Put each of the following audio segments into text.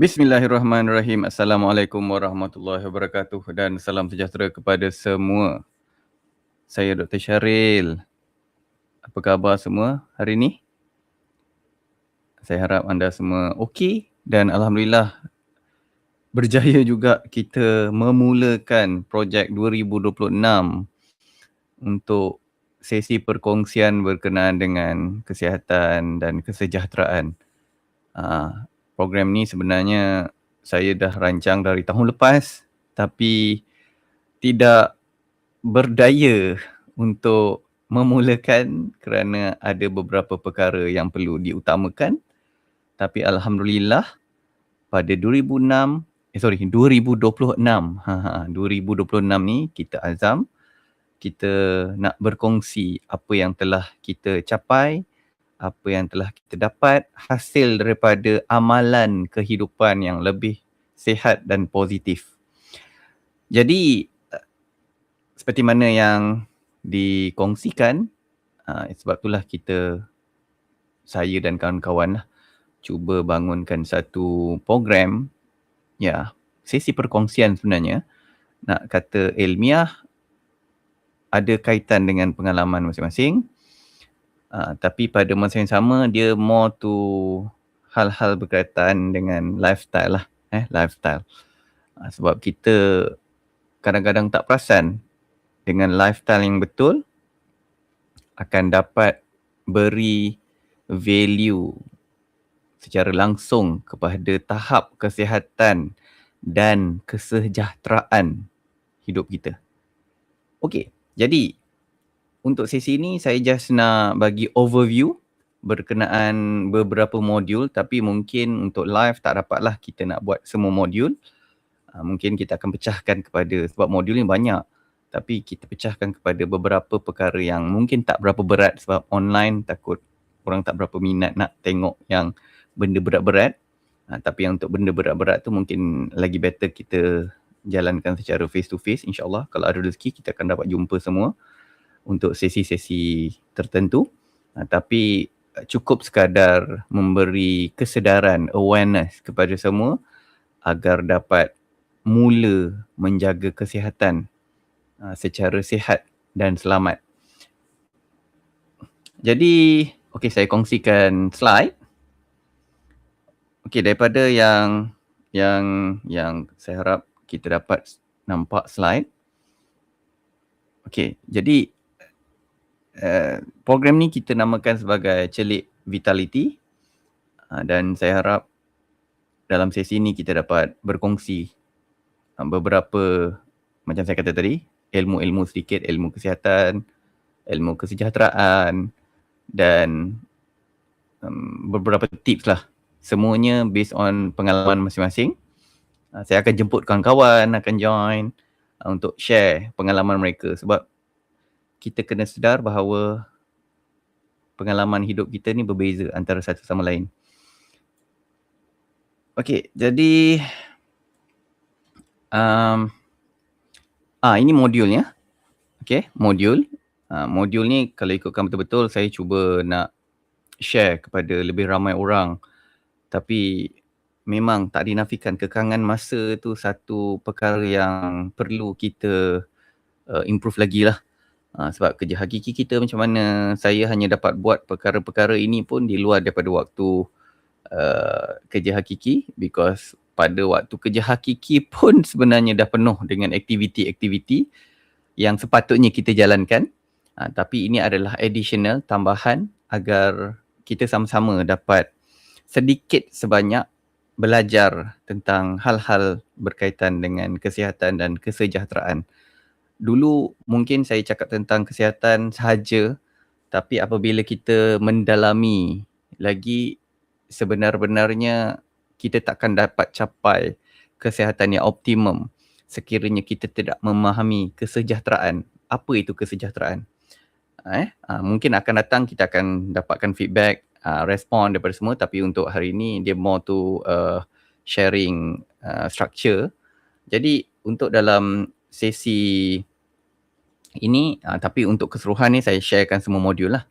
Bismillahirrahmanirrahim. Assalamualaikum warahmatullahi wabarakatuh dan salam sejahtera kepada semua. Saya Dr. Syaril. Apa khabar semua hari ini? Saya harap anda semua okey dan alhamdulillah berjaya juga kita memulakan projek 2026 untuk sesi perkongsian berkenaan dengan kesihatan dan kesejahteraan. Uh, program ni sebenarnya saya dah rancang dari tahun lepas tapi tidak berdaya untuk memulakan kerana ada beberapa perkara yang perlu diutamakan. Tapi alhamdulillah pada 2006 eh sorry 2026 ha, ha 2026 ni kita azam kita nak berkongsi apa yang telah kita capai apa yang telah kita dapat hasil daripada amalan kehidupan yang lebih sehat dan positif. Jadi seperti mana yang dikongsikan uh, sebab itulah kita saya dan kawan-kawan lah cuba bangunkan satu program ya sesi perkongsian sebenarnya nak kata ilmiah ada kaitan dengan pengalaman masing-masing Uh, tapi pada masa yang sama dia more to hal-hal berkaitan dengan lifestyle lah eh lifestyle. Uh, sebab kita kadang-kadang tak perasan dengan lifestyle yang betul akan dapat beri value secara langsung kepada tahap kesihatan dan kesejahteraan hidup kita. Okey, jadi untuk sesi ini saya just nak bagi overview berkenaan beberapa modul. Tapi mungkin untuk live tak dapatlah kita nak buat semua modul. Uh, mungkin kita akan pecahkan kepada sebab modul ni banyak. Tapi kita pecahkan kepada beberapa perkara yang mungkin tak berapa berat. Sebab online takut orang tak berapa minat nak tengok yang benda berat-berat. Uh, tapi yang untuk benda berat-berat tu mungkin lagi better kita jalankan secara face to face insyaallah. Kalau ada rezeki kita akan dapat jumpa semua untuk sesi-sesi tertentu uh, tapi uh, cukup sekadar memberi kesedaran awareness kepada semua agar dapat mula menjaga kesihatan uh, secara sihat dan selamat. Jadi, okey saya kongsikan slide. Okey daripada yang yang yang saya harap kita dapat nampak slide. Okey, jadi Eh, program ni kita namakan sebagai celik vitality. Uh, dan saya harap dalam sesi ni kita dapat berkongsi uh, beberapa macam saya kata tadi ilmu-ilmu sedikit ilmu kesihatan ilmu kesejahteraan dan um, beberapa tips lah. Semuanya based on pengalaman masing-masing. Uh, saya akan jemput kawan-kawan akan join uh, untuk share pengalaman mereka. Sebab kita kena sedar bahawa pengalaman hidup kita ni berbeza antara satu sama lain. Okey, jadi um, ah ini modulnya. Okey, modul. Uh, modul ni kalau ikutkan betul-betul saya cuba nak share kepada lebih ramai orang. Tapi memang tak dinafikan kekangan masa tu satu perkara yang perlu kita uh, improve lagi lah. Ha, sebab kerja hakiki kita macam mana saya hanya dapat buat perkara-perkara ini pun di luar daripada waktu uh, kerja hakiki because pada waktu kerja hakiki pun sebenarnya dah penuh dengan aktiviti-aktiviti yang sepatutnya kita jalankan. Ha, tapi ini adalah additional tambahan agar kita sama-sama dapat sedikit sebanyak belajar tentang hal-hal berkaitan dengan kesihatan dan kesejahteraan dulu mungkin saya cakap tentang kesihatan sahaja tapi apabila kita mendalami lagi sebenar-benarnya kita takkan dapat capai kesihatan yang optimum sekiranya kita tidak memahami kesejahteraan. Apa itu kesejahteraan? Eh, uh, mungkin akan datang kita akan dapatkan feedback, uh, respon daripada semua tapi untuk hari ini dia more to uh, sharing uh, structure. Jadi untuk dalam sesi ini uh, tapi untuk keseluruhan ni saya sharekan semua modul lah.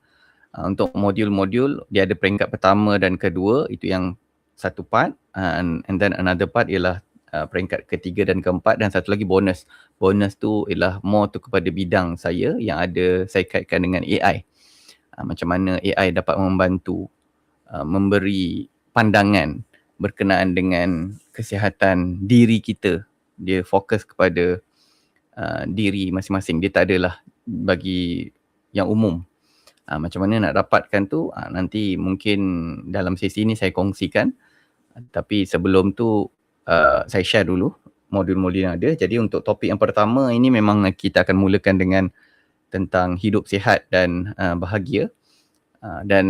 Uh, untuk modul-modul dia ada peringkat pertama dan kedua itu yang satu part uh, and, and then another part ialah uh, peringkat ketiga dan keempat dan satu lagi bonus. Bonus tu ialah more tu kepada bidang saya yang ada saya kaitkan dengan AI. Uh, macam mana AI dapat membantu uh, memberi pandangan berkenaan dengan kesihatan diri kita. Dia fokus kepada uh, diri masing-masing. Dia tak adalah bagi yang umum. Uh, macam mana nak dapatkan tu uh, nanti mungkin dalam sesi ni saya kongsikan. Tapi sebelum tu uh, saya share dulu modul-modul yang ada. Jadi untuk topik yang pertama ini memang kita akan mulakan dengan tentang hidup sihat dan uh, bahagia. Uh, dan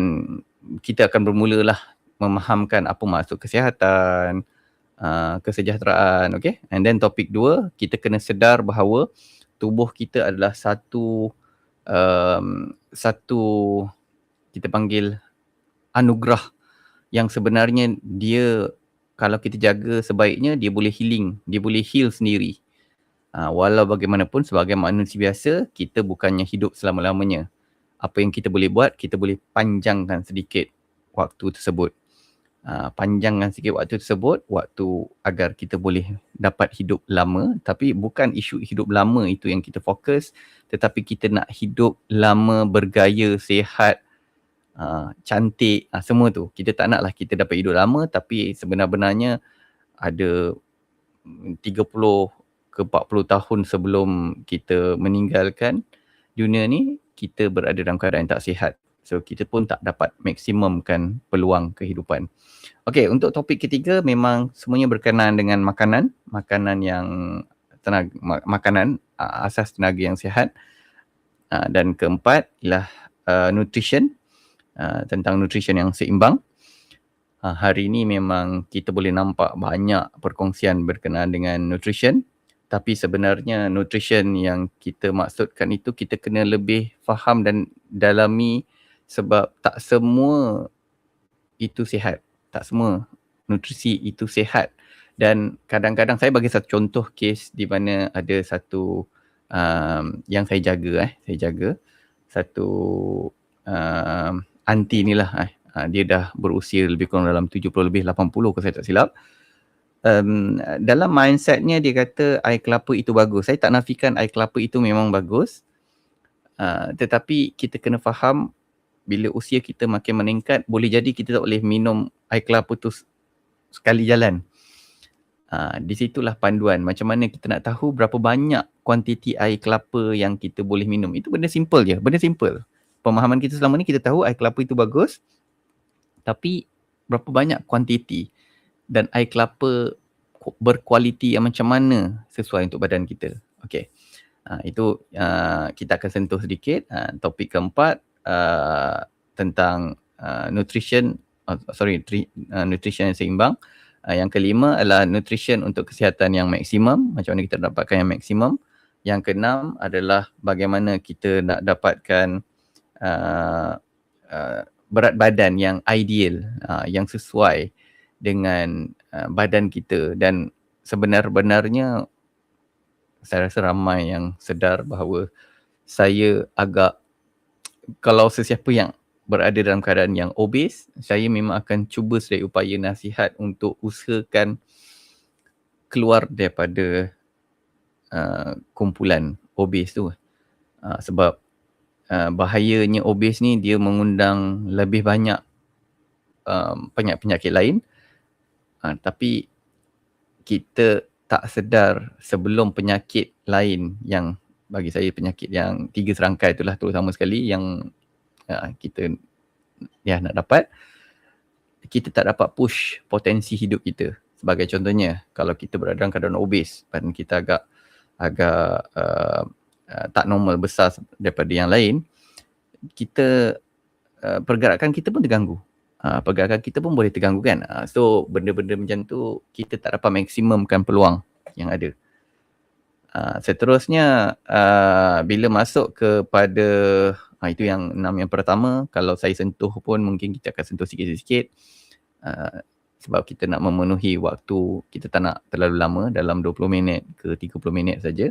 kita akan bermulalah memahamkan apa maksud kesihatan, uh, kesejahteraan, okay? And then topik dua, kita kena sedar bahawa tubuh kita adalah satu um, satu kita panggil anugerah yang sebenarnya dia kalau kita jaga sebaiknya dia boleh healing, dia boleh heal sendiri. Uh, walau bagaimanapun sebagai manusia biasa, kita bukannya hidup selama-lamanya. Apa yang kita boleh buat, kita boleh panjangkan sedikit waktu tersebut. Uh, panjangkan sedikit waktu tersebut, waktu agar kita boleh dapat hidup lama. Tapi bukan isu hidup lama itu yang kita fokus, tetapi kita nak hidup lama, bergaya, sehat, uh, cantik uh, semua tu kita tak nak lah kita dapat hidup lama tapi sebenar-benarnya ada 30 ke 40 tahun sebelum kita meninggalkan dunia ni kita berada dalam keadaan tak sihat so kita pun tak dapat maksimumkan peluang kehidupan Okay, untuk topik ketiga memang semuanya berkenaan dengan makanan makanan yang tenaga makanan asas tenaga yang sihat uh, dan keempat ialah uh, nutrition Uh, tentang nutrition yang seimbang. Uh, hari ini memang kita boleh nampak banyak perkongsian berkenaan dengan nutrition. Tapi sebenarnya nutrition yang kita maksudkan itu kita kena lebih faham dan dalami sebab tak semua itu sihat. Tak semua nutrisi itu sihat. Dan kadang-kadang saya bagi satu contoh kes di mana ada satu um, yang saya jaga eh, saya jaga satu um, anti ni lah eh. Uh, dia dah berusia lebih kurang dalam 70 lebih 80 kalau saya tak silap. Um, dalam mindsetnya dia kata air kelapa itu bagus. Saya tak nafikan air kelapa itu memang bagus. Uh, tetapi kita kena faham bila usia kita makin meningkat boleh jadi kita tak boleh minum air kelapa tu sekali jalan. Uh, di situlah panduan macam mana kita nak tahu berapa banyak kuantiti air kelapa yang kita boleh minum. Itu benda simple je, benda simple pemahaman kita selama ni kita tahu air kelapa itu bagus tapi berapa banyak kuantiti dan air kelapa berkualiti yang macam mana sesuai untuk badan kita. Okey. Uh, itu uh, kita akan sentuh sedikit uh, topik keempat uh, tentang uh, nutrition uh, sorry tri, uh, nutrition yang seimbang. Uh, yang kelima adalah nutrition untuk kesihatan yang maksimum, macam mana kita dapatkan yang maksimum. Yang keenam adalah bagaimana kita nak dapatkan uh, uh, berat badan yang ideal, uh, yang sesuai dengan uh, badan kita dan sebenar-benarnya saya rasa ramai yang sedar bahawa saya agak kalau sesiapa yang berada dalam keadaan yang obes, saya memang akan cuba sedaya upaya nasihat untuk usahakan keluar daripada uh, kumpulan obes tu. Uh, sebab uh, bahayanya obes ni dia mengundang lebih banyak um, penyakit-penyakit lain uh, tapi kita tak sedar sebelum penyakit lain yang bagi saya penyakit yang tiga serangkai itulah terutama sekali yang uh, kita ya nak dapat. Kita tak dapat push potensi hidup kita. Sebagai contohnya kalau kita berada dalam keadaan obes badan kita agak agak uh, uh, tak normal besar daripada yang lain kita uh, pergerakan kita pun terganggu. Uh, pergerakan kita pun boleh terganggu kan? Uh, so benda-benda macam tu kita tak dapat maksimumkan peluang yang ada uh, seterusnya uh, bila masuk kepada uh, itu yang enam yang pertama kalau saya sentuh pun mungkin kita akan sentuh sikit-sikit uh, sebab kita nak memenuhi waktu kita tak nak terlalu lama dalam 20 minit ke 30 minit saja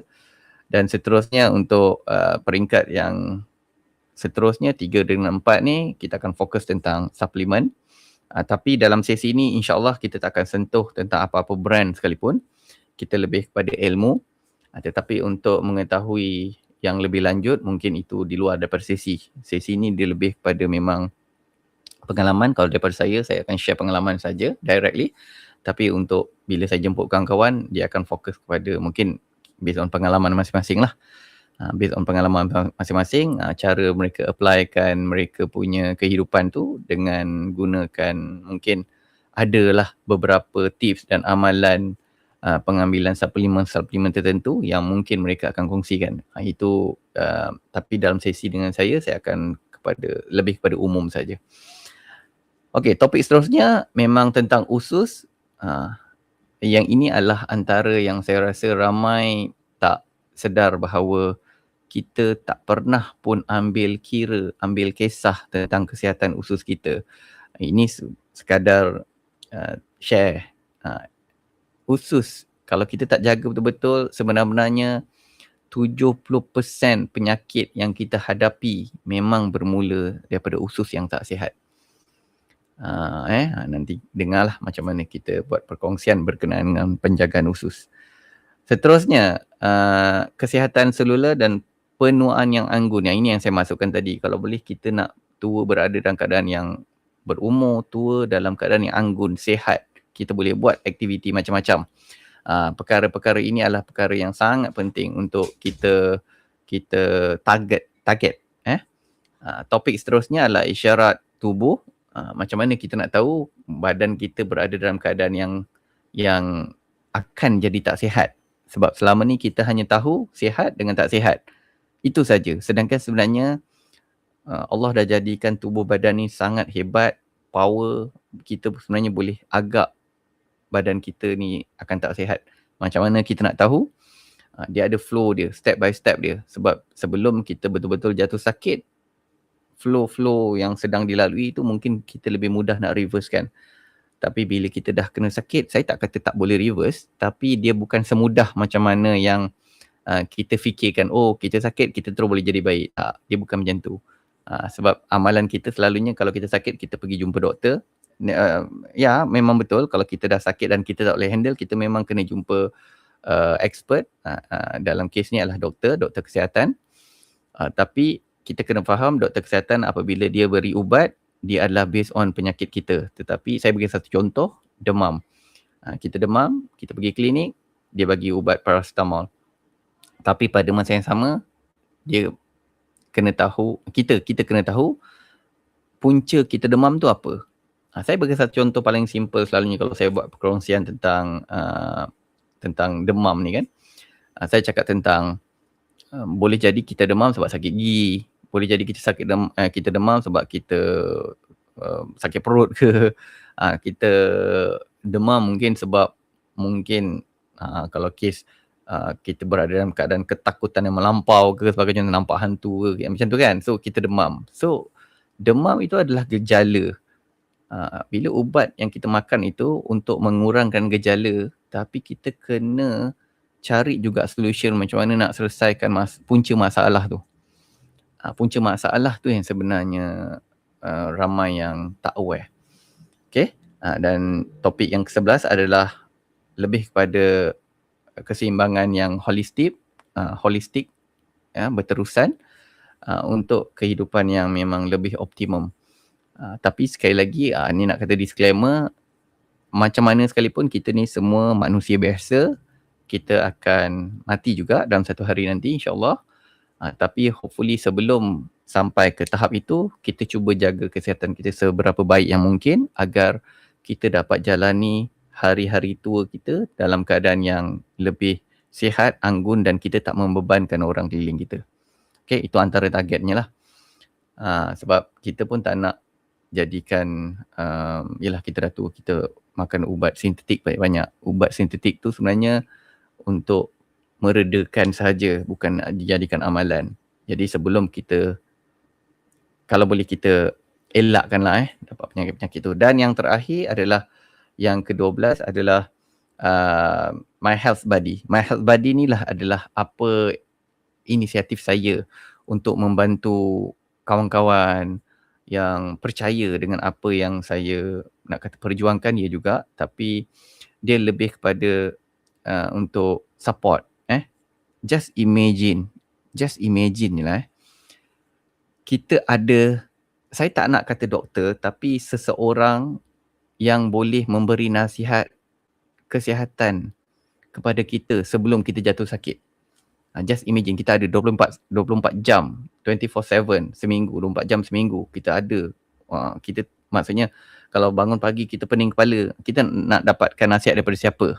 dan seterusnya untuk uh, peringkat yang seterusnya 3 dengan 4 ni kita akan fokus tentang suplemen Uh, tapi dalam sesi ini insyaAllah kita tak akan sentuh tentang apa-apa brand sekalipun. Kita lebih kepada ilmu. Tetapi untuk mengetahui yang lebih lanjut mungkin itu di luar daripada sesi. Sesi ini dia lebih kepada memang pengalaman. Kalau daripada saya, saya akan share pengalaman saja directly. Tapi untuk bila saya jemput kawan-kawan, dia akan fokus kepada mungkin based on pengalaman masing-masing lah uh, based on pengalaman masing-masing uh, cara mereka applykan mereka punya kehidupan tu dengan gunakan mungkin adalah beberapa tips dan amalan uh, pengambilan suplemen-suplemen tertentu yang mungkin mereka akan kongsikan uh, itu uh, tapi dalam sesi dengan saya saya akan kepada lebih kepada umum saja. Okey, topik seterusnya memang tentang usus. Uh, yang ini adalah antara yang saya rasa ramai tak sedar bahawa kita tak pernah pun ambil kira, ambil kisah tentang kesihatan usus kita. Ini sekadar uh, share. Uh, usus, kalau kita tak jaga betul-betul, sebenarnya 70% penyakit yang kita hadapi memang bermula daripada usus yang tak sihat. Uh, eh, nanti dengarlah macam mana kita buat perkongsian berkenaan dengan penjagaan usus. Seterusnya, uh, kesihatan seluler dan penuaan yang anggun. Yang ini yang saya masukkan tadi. Kalau boleh kita nak tua berada dalam keadaan yang berumur, tua dalam keadaan yang anggun, sehat. Kita boleh buat aktiviti macam-macam. Uh, perkara-perkara ini adalah perkara yang sangat penting untuk kita kita target target eh? Uh, topik seterusnya adalah isyarat tubuh. Uh, macam mana kita nak tahu badan kita berada dalam keadaan yang yang akan jadi tak sihat. Sebab selama ni kita hanya tahu sihat dengan tak sihat. Itu saja. Sedangkan sebenarnya Allah dah jadikan tubuh badan ni sangat hebat, power kita sebenarnya boleh agak badan kita ni akan tak sihat. Macam mana kita nak tahu? Uh, dia ada flow dia, step by step dia. Sebab sebelum kita betul-betul jatuh sakit, flow-flow yang sedang dilalui itu mungkin kita lebih mudah nak reverse kan. Tapi bila kita dah kena sakit, saya tak kata tak boleh reverse. Tapi dia bukan semudah macam mana yang uh, kita fikirkan oh kita sakit kita terus boleh jadi baik tak dia bukan macam tu uh, sebab amalan kita selalunya kalau kita sakit kita pergi jumpa doktor uh, ya memang betul. Kalau kita dah sakit dan kita tak boleh handle kita memang kena jumpa uh, expert. Uh, uh, dalam kes ni adalah doktor doktor kesihatan. Uh, tapi kita kena faham doktor kesihatan apabila dia beri ubat dia adalah based on penyakit kita. Tetapi saya bagi satu contoh demam. Uh, kita demam kita pergi klinik dia bagi ubat paracetamol. Tapi pada masa yang sama dia kena tahu kita kita kena tahu punca kita demam tu apa ha, saya bagi satu contoh paling simple selalunya kalau saya buat perkongsian tentang uh, tentang demam ni kan. Uh, saya cakap tentang uh, boleh jadi kita demam sebab sakit gigi boleh jadi kita sakit demam, uh, kita demam sebab kita uh, sakit perut ke. Uh, kita demam mungkin sebab mungkin uh, kalau kes uh, kita berada dalam keadaan ketakutan yang melampau ke sebagainya nampak hantu ke macam tu kan. So kita demam. So demam itu adalah gejala uh, bila ubat yang kita makan itu untuk mengurangkan gejala tapi kita kena cari juga solution macam mana nak selesaikan mas- punca masalah tu. Uh, punca masalah tu yang sebenarnya uh, ramai yang tak aware. Okay uh, dan topik yang ke-11 adalah lebih kepada keseimbangan yang holistik uh, holistik ya berterusan uh, untuk kehidupan yang memang lebih optimum uh, tapi sekali lagi uh, ni nak kata disclaimer macam mana sekalipun kita ni semua manusia biasa kita akan mati juga dalam satu hari nanti insyaallah uh, tapi hopefully sebelum sampai ke tahap itu kita cuba jaga kesihatan kita seberapa baik yang mungkin agar kita dapat jalani hari-hari tua kita dalam keadaan yang lebih sihat, anggun dan kita tak membebankan orang keliling kita. Okay, itu antara targetnya lah. Uh, sebab kita pun tak nak jadikan, uh, yelah kita dah tua, kita makan ubat sintetik banyak-banyak. Ubat sintetik tu sebenarnya untuk meredakan saja, bukan dijadikan amalan. Jadi sebelum kita, kalau boleh kita elakkanlah eh, dapat penyakit-penyakit tu. Dan yang terakhir adalah yang ke-12 adalah uh, My Health Buddy. My Health Buddy ni lah adalah apa inisiatif saya untuk membantu kawan-kawan yang percaya dengan apa yang saya nak kata perjuangkan dia juga. Tapi dia lebih kepada uh, untuk support eh. Just imagine just imagine je lah eh. Kita ada saya tak nak kata doktor tapi seseorang yang boleh memberi nasihat kesihatan kepada kita sebelum kita jatuh sakit. Uh, just imagine kita ada 24 24 jam 24/7 seminggu 24 jam seminggu kita ada uh, kita maksudnya kalau bangun pagi kita pening kepala kita nak dapatkan nasihat daripada siapa?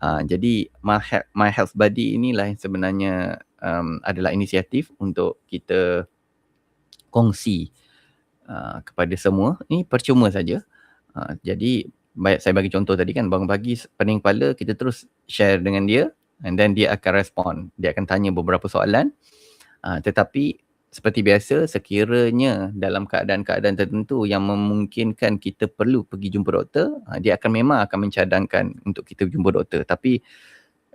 Uh, jadi my, my health body inilah yang sebenarnya um, adalah inisiatif untuk kita kongsi uh, kepada semua. Ini percuma saja. Uh, jadi saya bagi contoh tadi kan bangun pagi pening kepala kita terus share dengan dia and then dia akan respon dia akan tanya beberapa soalan. Uh, tetapi seperti biasa sekiranya dalam keadaan-keadaan tertentu yang memungkinkan kita perlu pergi jumpa doktor uh, dia akan memang akan mencadangkan untuk kita jumpa doktor. Tapi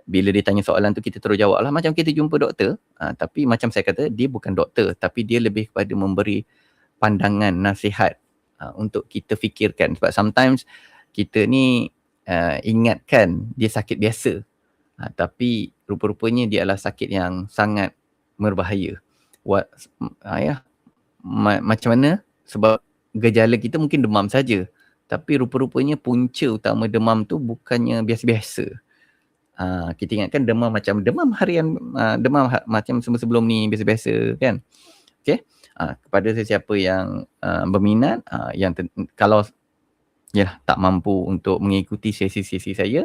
bila dia tanya soalan tu kita terus jawab lah macam kita jumpa doktor. Uh, tapi macam saya kata dia bukan doktor tapi dia lebih kepada memberi pandangan nasihat uh, untuk kita fikirkan. Sebab sometimes kita ni uh, ingatkan dia sakit biasa uh, tapi rupa-rupanya dia adalah sakit yang sangat berbahaya what uh, ya ma- macam mana sebab gejala kita mungkin demam saja tapi rupa-rupanya punca utama demam tu bukannya biasa-biasa. Uh, kita ingatkan demam macam demam harian, uh, demam ha- macam sebelum-sebelum ni biasa-biasa kan. Okay. Uh, kepada sesiapa yang uh, berminat, uh, yang ten- kalau ya tak mampu untuk mengikuti sesi-sesi saya,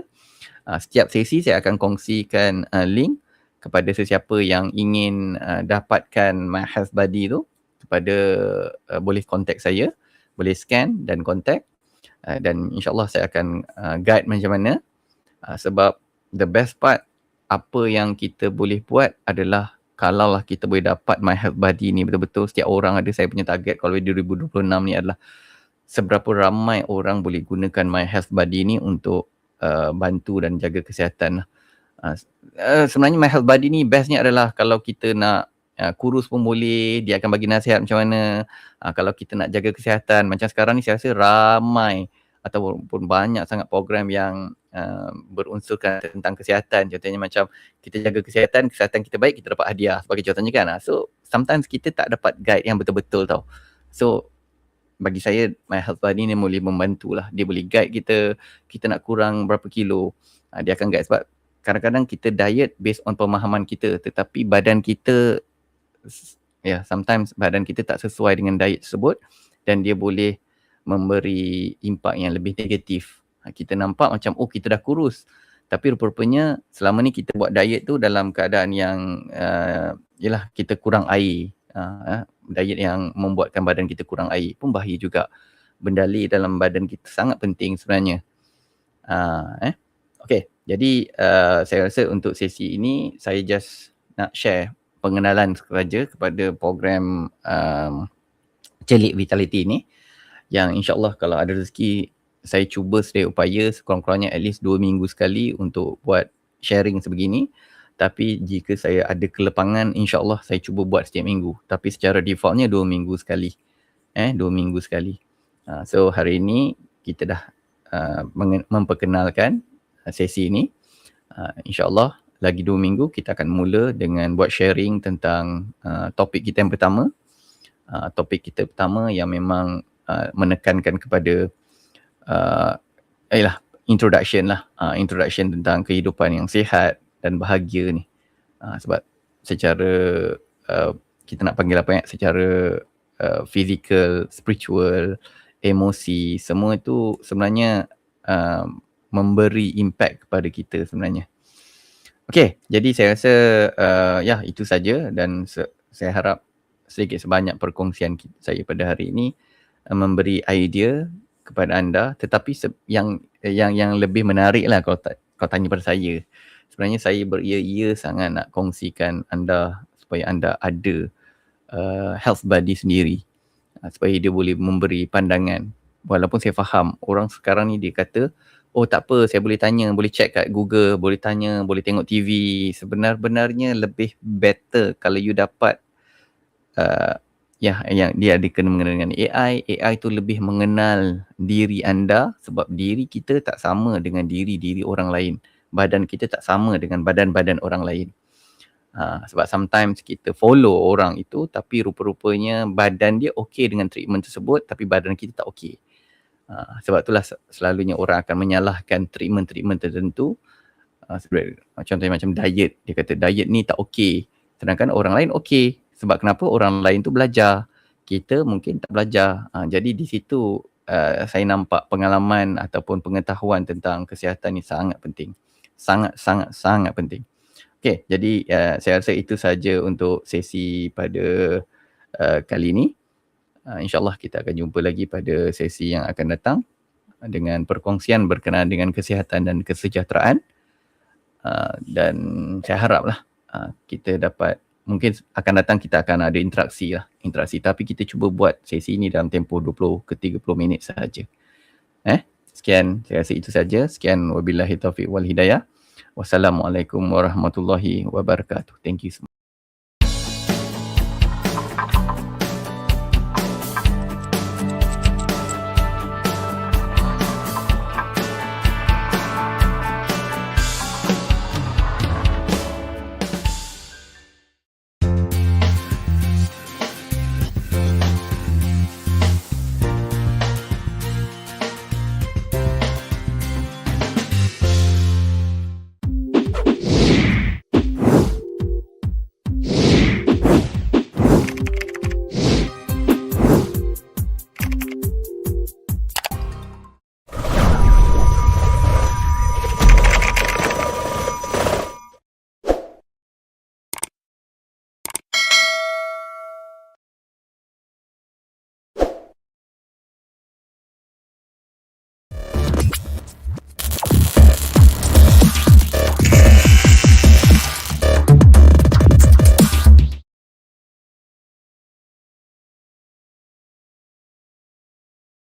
uh, setiap sesi saya akan kongsikan uh, link kepada sesiapa yang ingin uh, dapatkan my health body tu kepada uh, boleh contact saya boleh scan dan contact. Uh, dan insyaallah saya akan uh, guide macam mana. Uh, sebab the best part apa yang kita boleh buat adalah kalau lah kita boleh dapat my health body ni betul-betul setiap orang ada saya punya target kalau 2026 ni adalah seberapa ramai orang boleh gunakan my health body ni untuk uh, bantu dan jaga kesihatan lah. Uh, sebenarnya my health body ni bestnya adalah kalau kita nak uh, kurus pun boleh, dia akan bagi nasihat macam mana. Uh, kalau kita nak jaga kesihatan, macam sekarang ni saya rasa ramai ataupun banyak sangat program yang uh, berunsurkan tentang kesihatan. Contohnya macam kita jaga kesihatan, kesihatan kita baik, kita dapat hadiah sebagai contohnya kan. Uh, so sometimes kita tak dapat guide yang betul-betul tau. So bagi saya my health body ni boleh membantu lah. Dia boleh guide kita, kita nak kurang berapa kilo. Uh, dia akan guide sebab kadang-kadang kita diet based on pemahaman kita tetapi badan kita ya yeah, sometimes badan kita tak sesuai dengan diet tersebut dan dia boleh memberi impak yang lebih negatif. Ha, kita nampak macam oh kita dah kurus tapi rupa-rupanya selama ni kita buat diet tu dalam keadaan yang uh, yalah kita kurang air. Uh, diet yang membuatkan badan kita kurang air pun bahaya juga. Bendali dalam badan kita sangat penting sebenarnya. Uh, eh? Okay. Jadi uh, saya rasa untuk sesi ini saya just nak share pengenalan saja kepada program um, Celik Vitality ini yang insyaAllah kalau ada rezeki saya cuba sedaya upaya sekurang-kurangnya at least dua minggu sekali untuk buat sharing sebegini tapi jika saya ada kelepangan insyaAllah saya cuba buat setiap minggu tapi secara defaultnya dua minggu sekali eh dua minggu sekali uh, so hari ini kita dah uh, memperkenalkan Uh, sesi ini. Uh, InsyaAllah lagi dua minggu kita akan mula dengan buat sharing tentang uh, topik kita yang pertama. Uh, topik kita pertama yang memang uh, menekankan kepada uh, eh lah, introduction lah. Uh, introduction tentang kehidupan yang sihat dan bahagia ni. Uh, sebab secara uh, kita nak panggil apa ya, secara uh, physical, spiritual, emosi, semua itu sebenarnya uh, memberi impact kepada kita sebenarnya. Okay, jadi saya rasa uh, ya itu saja dan se- saya harap sedikit sebanyak perkongsian saya pada hari ini uh, memberi idea kepada anda tetapi se- yang yang yang lebih menarik lah kalau, ta- kalau tanya pada saya. Sebenarnya saya beria-ia sangat nak kongsikan anda supaya anda ada uh, health body sendiri uh, supaya dia boleh memberi pandangan walaupun saya faham orang sekarang ni dia kata oh tak apa saya boleh tanya boleh check kat Google boleh tanya boleh tengok TV sebenar-benarnya lebih better kalau you dapat uh, Ya, yang dia ada kena mengena dengan AI. AI tu lebih mengenal diri anda sebab diri kita tak sama dengan diri-diri orang lain. Badan kita tak sama dengan badan-badan orang lain. Ha, sebab sometimes kita follow orang itu tapi rupa-rupanya badan dia okey dengan treatment tersebut tapi badan kita tak okey. Ha, sebab itulah selalunya orang akan menyalahkan treatment-treatment tertentu. Ha, contohnya macam diet. Dia kata diet ni tak okey. Sedangkan orang lain okey. Sebab kenapa orang lain tu belajar. Kita mungkin tak belajar. Ha, jadi di situ uh, saya nampak pengalaman ataupun pengetahuan tentang kesihatan ni sangat penting. Sangat, sangat, sangat penting. Okey, jadi uh, saya rasa itu saja untuk sesi pada uh, kali ini. Uh, InsyaAllah kita akan jumpa lagi pada sesi yang akan datang dengan perkongsian berkenaan dengan kesihatan dan kesejahteraan. Uh, dan saya haraplah uh, kita dapat mungkin akan datang kita akan ada interaksi lah interaksi tapi kita cuba buat sesi ini dalam tempoh 20 ke 30 minit sahaja eh sekian saya rasa itu saja. Sekian wabillahi taufiq wal hidayah. Wassalamualaikum warahmatullahi wabarakatuh. Thank you semua